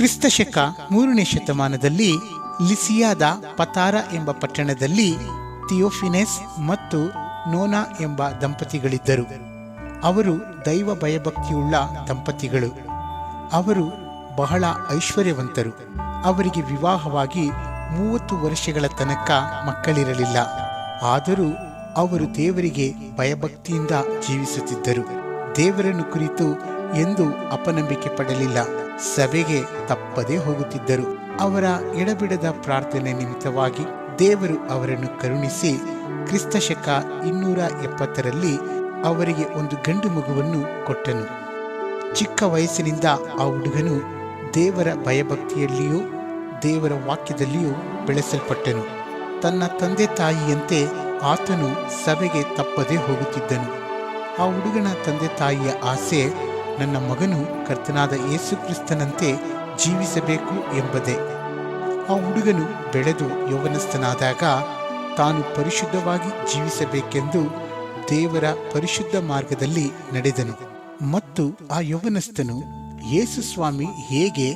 ಕ್ರಿಸ್ತಶಕ ಮೂರನೇ ಶತಮಾನದಲ್ಲಿ ಲಿಸಿಯಾದ ಪತಾರ ಎಂಬ ಪಟ್ಟಣದಲ್ಲಿ ಥಿಯೋಫಿನೆಸ್ ಮತ್ತು ನೋನಾ ಎಂಬ ದಂಪತಿಗಳಿದ್ದರು. ಅವರು ದೈವ ಭಯಭಕ್ತಿಯುಳ್ಳ ದಂಪತಿಗಳು. ಅವರು ಬಹಳ ಐಶ್ವರ್ಯವಂತರು. ಅವರಿಗೆ ವಿವಾಹವಾಗಿ ಮೂವತ್ತು ವರ್ಷಗಳ ತನಕ ಮಕ್ಕಳಿರಲಿಲ್ಲ. ಆದರೂ ಅವರು ದೇವರಿಗೆ ಭಯಭಕ್ತಿಯಿಂದ ಜೀವಿಸುತ್ತಿದ್ದರು. ದೇವರನ್ನು ಕುರಿತು ಎಂದು ಅಪನಂಬಿಕೆ ಪಡಲಿಲ್ಲ. ಸಭೆಗೆ ತಪ್ಪದೇ ಹೋಗುತ್ತಿದ್ದರು. ಅವರ ಎಡಬಿಡದ ಪ್ರಾರ್ಥನೆ ನಿಮಿತ್ತವಾಗಿ ದೇವರು ಅವರನ್ನು ಕರುಣಿಸಿ ಕ್ರಿಸ್ತಶಕ ಇನ್ನೂರ ಎಪ್ಪತ್ತರಲ್ಲಿ ಅವರಿಗೆ ಒಂದು ಗಂಡು ಮಗುವನ್ನು ಕೊಟ್ಟನು. ಚಿಕ್ಕ ವಯಸ್ಸಿನಿಂದ ಆ ಹುಡುಗನು ದೇವರ ಭಯಭಕ್ತಿಯಲ್ಲಿಯೂ ದೇವರ ವಾಕ್ಯದಲ್ಲಿಯೂ ಬೆಳೆಸಲ್ಪಟ್ಟನು. ತನ್ನ ತಂದೆ ತಾಯಿಯಂತೆ ಆತನು ಸಭೆಗೆ ತಪ್ಪದೇ ಹೋಗುತ್ತಿದ್ದನು. ಆ ಹುಡುಗನ ತಂದೆ ತಾಯಿಯ ಆಸೆ ನನ್ನ ಮಗನು ಕರ್ತನಾದ ಯೇಸು ಕ್ರಿಸ್ತನಂತೆ ಜೀವಿಸಬೇಕು ಎಂಬುದೇ. ಆ ಹುಡುಗನು ಬೆಳೆದು ಯೌವನಸ್ಥನಾದಾಗ ತಾನು ಪರಿಶುದ್ಧವಾಗಿ ಜೀವಿಸಬೇಕೆಂದು ದೇವರ ಪರಿಶುದ್ಧ ಮಾರ್ಗದಲ್ಲಿ ನಡೆದನು. ಮತ್ತು ಆ ಯೌವನಸ್ಥನು ಯೇಸು ಸ್ವಾಮಿ ಹೇಗೆ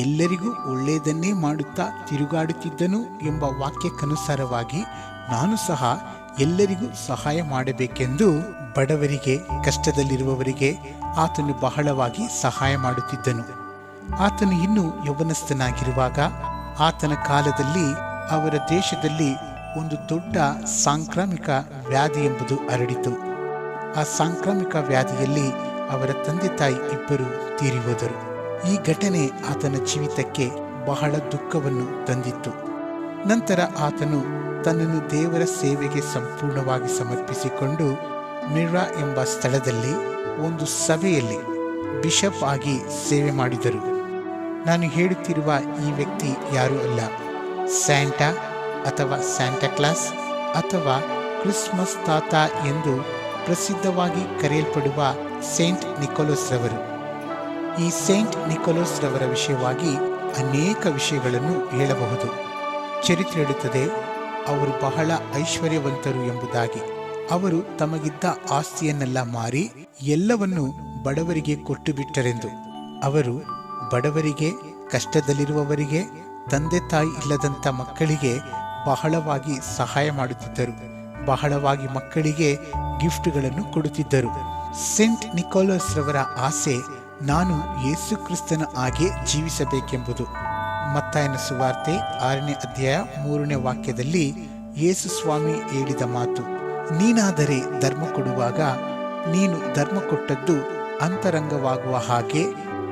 ಎಲ್ಲರಿಗೂ ಒಳ್ಳೆಯದನ್ನೇ ಮಾಡುತ್ತಾ ತಿರುಗಾಡುತ್ತಿದ್ದನು ಎಂಬ ವಾಕ್ಯಕ್ಕನುಸಾರವಾಗಿ ನಾನು ಸಹ ಎಲ್ಲರಿಗೂ ಸಹಾಯ ಮಾಡಬೇಕೆಂದು ಬಡವರಿಗೆ, ಕಷ್ಟದಲ್ಲಿರುವವರಿಗೆ ಆತನು ಬಹಳವಾಗಿ ಸಹಾಯ ಮಾಡುತ್ತಿದ್ದನು. ಆತನು ಇನ್ನೂ ಯೌವನಸ್ಥನಾಗಿರುವಾಗ ಆತನ ಕಾಲದಲ್ಲಿ ಅವರ ದೇಶದಲ್ಲಿ ಒಂದು ದೊಡ್ಡ ಸಾಂಕ್ರಾಮಿಕ ವ್ಯಾಧಿ ಎಂಬುದು ಹರಡಿತು. ಆ ಸಾಂಕ್ರಾಮಿಕ ವ್ಯಾಧಿಯಲ್ಲಿ ಅವರ ತಂದೆ ತಾಯಿ ಇಬ್ಬರು ತೀರಿ ಈ ಘಟನೆ ಆತನ ಜೀವಿತಕ್ಕೆ ಬಹಳ ದುಃಖವನ್ನು ತಂದಿತ್ತು. ನಂತರ ಆತನು ತನ್ನನ್ನು ದೇವರ ಸೇವೆಗೆ ಸಂಪೂರ್ಣವಾಗಿ ಸಮರ್ಪಿಸಿಕೊಂಡು ಮಿರ್ರಾ ಎಂಬ ಸ್ಥಳದಲ್ಲಿ ಒಂದು ಸಭೆಯಲ್ಲಿ ಬಿಷಪ್ ಆಗಿ ಸೇವೆ ಮಾಡಿದರು. ನಾನು ಹೇಳುತ್ತಿರುವ ಈ ವ್ಯಕ್ತಿ ಯಾರೂ ಅಲ್ಲ. ಸ್ಯಾಂಟಾ ಅಥವಾ ಸ್ಯಾಂಟಾ ಕ್ಲಾಸ್ ಅಥವಾ ಕ್ರಿಸ್ಮಸ್ ತಾತ ಎಂದು ಪ್ರಸಿದ್ಧವಾಗಿ ಕರೆಯಲ್ಪಡುವ ಸೇಂಟ್ ನಿಕೋಲಸ್ ರವರು. ಈ ಸೇಂಟ್ ನಿಕೋಲಸ್ ರವರ ವಿಷಯವಾಗಿ ಅನೇಕ ವಿಷಯಗಳನ್ನು ಹೇಳಬಹುದು. ಚರಿತ್ರೆ ಹೇಳುತ್ತದೆ ಅವರು ಬಹಳ ಐಶ್ವರ್ಯವಂತರು ಎಂಬುದಾಗಿ. ಅವರು ತಮಗಿದ್ದ ಆಸ್ತಿಯನ್ನೆಲ್ಲ ಮಾರಿ ಎಲ್ಲವನ್ನು ಬಡವರಿಗೆ ಕೊಟ್ಟು ಬಿಟ್ಟರೆಂದು ಅವರು ಬಡವರಿಗೆ, ಕಷ್ಟದಲ್ಲಿರುವವರಿಗೆ ತಂದೆ ತಾಯಿ ಇಲ್ಲದಂಥ ಮಕ್ಕಳಿಗೆ ಬಹಳವಾಗಿ ಸಹಾಯ ಮಾಡುತ್ತಿದ್ದರು. ಬಹಳವಾಗಿ ಮಕ್ಕಳಿಗೆ ಗಿಫ್ಟ್ಗಳನ್ನು ಕೊಡುತ್ತಿದ್ದರು. ಸೆಂಟ್ ನಿಕೋಲಸ್ ರವರ ಆಸೆ, ನಾನು ಯೇಸು ಕ್ರಿಸ್ತನ ಹಾಗೆ ಜೀವಿಸಬೇಕೆಂಬುದು. ಮತ್ತಾಯನ ಸುವಾರ್ತೆ ಆರನೇ ಅಧ್ಯಾಯ ಮೂರನೇ ವಾಕ್ಯದಲ್ಲಿ ಯೇಸು ಸ್ವಾಮಿ ಹೇಳಿದ ಮಾತು, ನೀನಾದರೆ ಧರ್ಮ ಕೊಡುವಾಗ ನೀನು ಧರ್ಮ ಕೊಟ್ಟದ್ದು ಅಂತರಂಗವಾಗುವ ಹಾಗೆ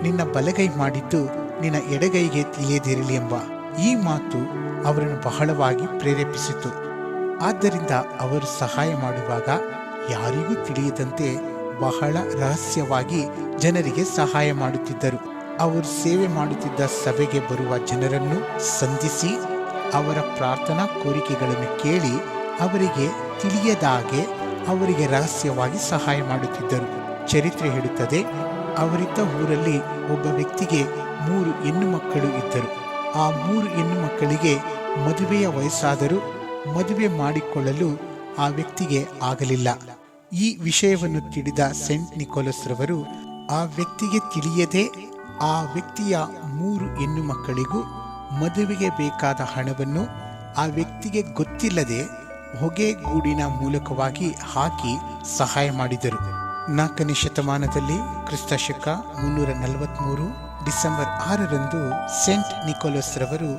ನಿನ್ನ ಬಲಗೈ ಮಾಡಿದ್ದು ನಿನ್ನ ಎಡಗೈಗೆ ತಿಳಿಯದಿರಲಿ ಎಂಬ ಈ ಮಾತು ಅವರನ್ನು ಬಹಳವಾಗಿ ಪ್ರೇರೇಪಿಸಿತು. ಆದ್ದರಿಂದ ಅವರು ಸಹಾಯ ಮಾಡುವಾಗ ಯಾರಿಗೂ ತಿಳಿಯದಂತೆ ಬಹಳ ರಹಸ್ಯವಾಗಿ ಜನರಿಗೆ ಸಹಾಯ ಮಾಡುತ್ತಿದ್ದರು. ಅವರು ಸೇವೆ ಮಾಡುತ್ತಿದ್ದ ಸಭೆಗೆ ಬರುವ ಜನರನ್ನು ಸಂಧಿಸಿ ಅವರ ಪ್ರಾರ್ಥನಾ ಕೋರಿಕೆಗಳನ್ನು ಕೇಳಿ ಅವರಿಗೆ ತಿಳಿಯದಾಗೆ ಅವರಿಗೆ ರಹಸ್ಯವಾಗಿ ಸಹಾಯ ಮಾಡುತ್ತಿದ್ದರು. ಚರಿತ್ರೆ ಹೇಳುತ್ತದೆ, ಅವರಿದ್ದ ಊರಲ್ಲಿ ಒಬ್ಬ ವ್ಯಕ್ತಿಗೆ ಮೂರು ಹೆಣ್ಣು ಮಕ್ಕಳು ಇದ್ದರು. ಆ ಮೂರು ಹೆಣ್ಣು ಮಕ್ಕಳಿಗೆ ಮದುವೆಯ ವಯಸ್ಸಾದರೂ ಮದುವೆ ಮಾಡಿಕೊಳ್ಳಲು ಆ ವ್ಯಕ್ತಿಗೆ ಆಗಲಿಲ್ಲ. ಈ ವಿಷಯವನ್ನು ತಿಳಿದ ಸೆಂಟ್ ನಿಕೋಲಸ್ ರವರು, ಆ ವ್ಯಕ್ತಿಗೆ ತಿಳಿಯದೆ ಆ ವ್ಯಕ್ತಿಯ ಮೂರು ಹೆಣ್ಣು ಮಕ್ಕಳಿಗೂ ಮದುವೆಗೆ ಬೇಕಾದ ಹಣವನ್ನು ಆ ವ್ಯಕ್ತಿಗೆ ಗೊತ್ತಿಲ್ಲದೆ ಹೊಗೆಗೂಡಿನ ಮೂಲಕವಾಗಿ ಹಾಕಿ ಸಹಾಯ ಮಾಡಿದರು. ನಾಲ್ಕನೇ ಶತಮಾನದಲ್ಲಿ ಕ್ರಿಸ್ತ ಶಕ ಮುನ್ನೂರ ನಲವತ್ಮೂರು ಡಿಸೆಂಬರ್ ಆರರಂದು ಸೆಂಟ್ ನಿಕೋಲಸ್ ರವರು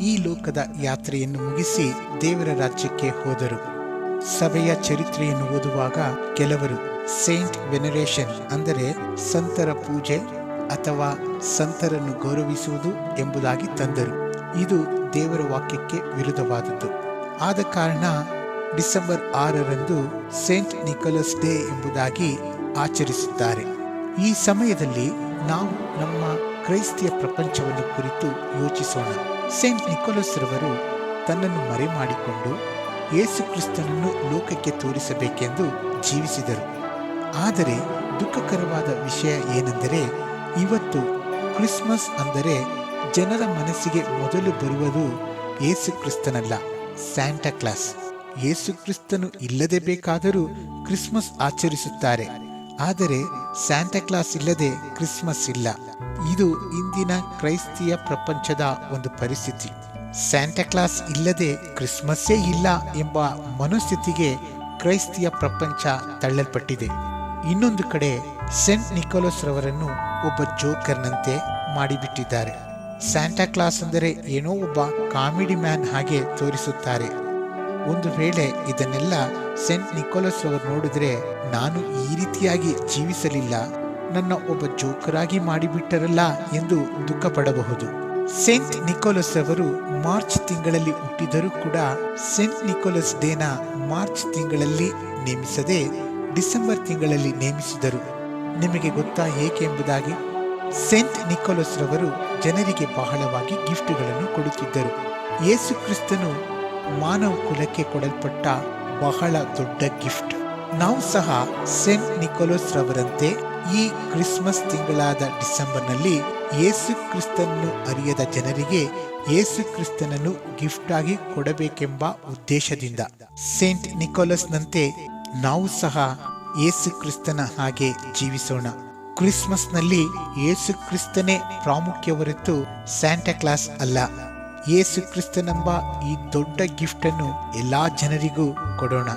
ಈ ಲೋಕದ ಯಾತ್ರೆಯನ್ನು ಮುಗಿಸಿ ದೇವರ ರಾಜ್ಯಕ್ಕೆ ಹೋದರು. ಸಭೆಯ ಚರಿತ್ರೆಯನ್ನು ಓದುವಾಗ ಕೆಲವರು ಸೇಂಟ್ ವೆನರೇಷನ್ ಅಂದರೆ ಸಂತರ ಪೂಜೆ ಅಥವಾ ಸಂತರನ್ನು ಗೌರವಿಸುವುದು ಎಂಬುದಾಗಿ ತಂದರು. ಇದು ದೇವರ ವಾಕ್ಯಕ್ಕೆ ವಿರುದ್ಧವಾದದ್ದು. ಆದ ಕಾರಣ ಡಿಸೆಂಬರ್ ಆರರಂದು ಸೇಂಟ್ ನಿಕೋಲಸ್ ಡೇ ಎಂಬುದಾಗಿ ಆಚರಿಸುತ್ತಾರೆ. ಈ ಸಮಯದಲ್ಲಿ ನಾವು ನಮ್ಮ ಕ್ರೈಸ್ತಿಯ ಪ್ರಪಂಚವನ್ನು ಕುರಿತು ಯೋಚಿಸೋಣ. ಸೇಂಟ್ ನಿಕೋಲಸ್ ರವರು ತನ್ನನ್ನು ಮರೆ ಮಾಡಿಕೊಂಡು ಯೇಸು ಕ್ರಿಸ್ತನನ್ನು ಲೋಕಕ್ಕೆ ತೋರಿಸಬೇಕೆಂದು ಜೀವಿಸಿದರು. ಆದರೆ ದುಃಖಕರವಾದ ವಿಷಯ ಏನೆಂದರೆ ಇವತ್ತು ಕ್ರಿಸ್ಮಸ್ ಅಂದರೆ ಜನರ ಮನಸ್ಸಿಗೆ ಮೊದಲು ಬರುವುದು ಯೇಸು ಕ್ರಿಸ್ತನಲ್ಲ ಸ್ಯಾಂಟಾ ಕ್ಲಾಸ್ ಯೇಸು ಕ್ರಿಸ್ತನು ಇಲ್ಲದೆ ಬೇಕಾದರೂ ಕ್ರಿಸ್ಮಸ್ ಆಚರಿಸುತ್ತಾರೆ. ಆದರೆ ಸ್ಯಾಂಟಾಕ್ಲಾಸ್ ಇಲ್ಲದೆ ಕ್ರಿಸ್ಮಸ್ ಇಲ್ಲ. ಇದು ಇಂದಿನ ಕ್ರೈಸ್ತಿಯ ಪ್ರಪಂಚದ ಒಂದು ಪರಿಸ್ಥಿತಿ. ಸ್ಯಾಂಟಾಕ್ಲಾಸ್ ಇಲ್ಲದೆ ಕ್ರಿಸ್ಮಸ್ಸೇ ಇಲ್ಲ ಎಂಬ ಮನಸ್ಥಿತಿಗೆ ಕ್ರೈಸ್ತಿಯ ಪ್ರಪಂಚ ತಳ್ಳಲ್ಪಟ್ಟಿದೆ. ಇನ್ನೊಂದು ಕಡೆ ಸೆಂಟ್ ನಿಕೋಲಸ್ ರವರನ್ನು ಒಬ್ಬ ಜೋಕರ್ನಂತೆ ಮಾಡಿಬಿಟ್ಟಿದ್ದಾರೆ. ಸ್ಯಾಂಟಾ ಕ್ಲಾಸ್ ಅಂದರೆ ಏನೋ ಒಬ್ಬ ಕಾಮಿಡಿ ಮ್ಯಾನ್ ಹಾಗೆ ತೋರಿಸುತ್ತಾರೆ. ಒಂದು ವೇಳೆ ಇದನ್ನೆಲ್ಲ ಸೆಂಟ್ ನಿಕೋಲಸ್ ಅವರು ನೋಡಿದ್ರೆ ನಾನು ಈ ರೀತಿಯಾಗಿ ಜೀವಿಸಲಿಲ್ಲ, ನನ್ನ ಒಬ್ಬ ಜೋಕರಾಗಿ ಮಾಡಿಬಿಟ್ಟರಲ್ಲ ಎಂದು ದುಃಖ ಪಡಬಹುದು ಸೆಂಟ್ ನಿಕೋಲಸ್ ಅವರು ಮಾರ್ಚ್ ತಿಂಗಳಲ್ಲಿ ಹುಟ್ಟಿದರೂ ಕೂಡ ಸೆಂಟ್ ನಿಕೋಲಸ್ ಡೇನ ಮಾರ್ಚ್ ತಿಂಗಳಲ್ಲಿ ನೇಮಿಸದೆ ಡಿಸೆಂಬರ್ ತಿಂಗಳಲ್ಲಿ ನೇಮಿಸಿದರು. ನಿಮಗೆ ಗೊತ್ತಾ ಏಕೆ ಎಂಬುದಾಗಿ? ಸೆಂಟ್ ನಿಕೋಲಸ್ ರವರು ಜನರಿಗೆ ಬಹಳವಾಗಿ ಗಿಫ್ಟ್ಗಳನ್ನು ಕೊಡುತ್ತಿದ್ದರು. ಯೇಸು ಕ್ರಿಸ್ತನು ಮಾನವ ಕುಲಕ್ಕೆ ಕೊಡಲ್ಪಟ್ಟ ಬಹಳ ದೊಡ್ಡ ಗಿಫ್ಟ್. ನಾವು ಸಹ ಸೆಂಟ್ ನಿಕೋಲಸ್ ರವರಂತೆ ಈ ಕ್ರಿಸ್ಮಸ್ ತಿಂಗಳಾದ ಡಿಸೆಂಬರ್ನಲ್ಲಿ ಯೇಸು ಕ್ರಿಸ್ತನನ್ನು ಅರಿಯದ ಜನರಿಗೆ ಯೇಸು ಕ್ರಿಸ್ತನನ್ನು ಗಿಫ್ಟ್ ಆಗಿ ಕೊಡಬೇಕೆಂಬ ಉದ್ದೇಶದಿಂದ ಸೇಂಟ್ ನಿಕೋಲಸ್ನಂತೆ ನಾವು ಸಹ ಯೇಸು ಕ್ರಿಸ್ತನ ಹಾಗೆ ಜೀವಿಸೋಣ. ಕ್ರಿಸ್ಮಸ್ನಲ್ಲಿ ಯೇಸು ಕ್ರಿಸ್ತನೇ ಪ್ರಾಮುಖ್ಯ ಹೊರತು ಕ್ಲಾಸ್ ಅಲ್ಲ. ಯೇಸು ಕ್ರಿಸ್ತನೆಂಬ ಈ ದೊಡ್ಡ ಗಿಫ್ಟನ್ನು ಎಲ್ಲಾ ಜನರಿಗೂ ಕೊಡೋಣ.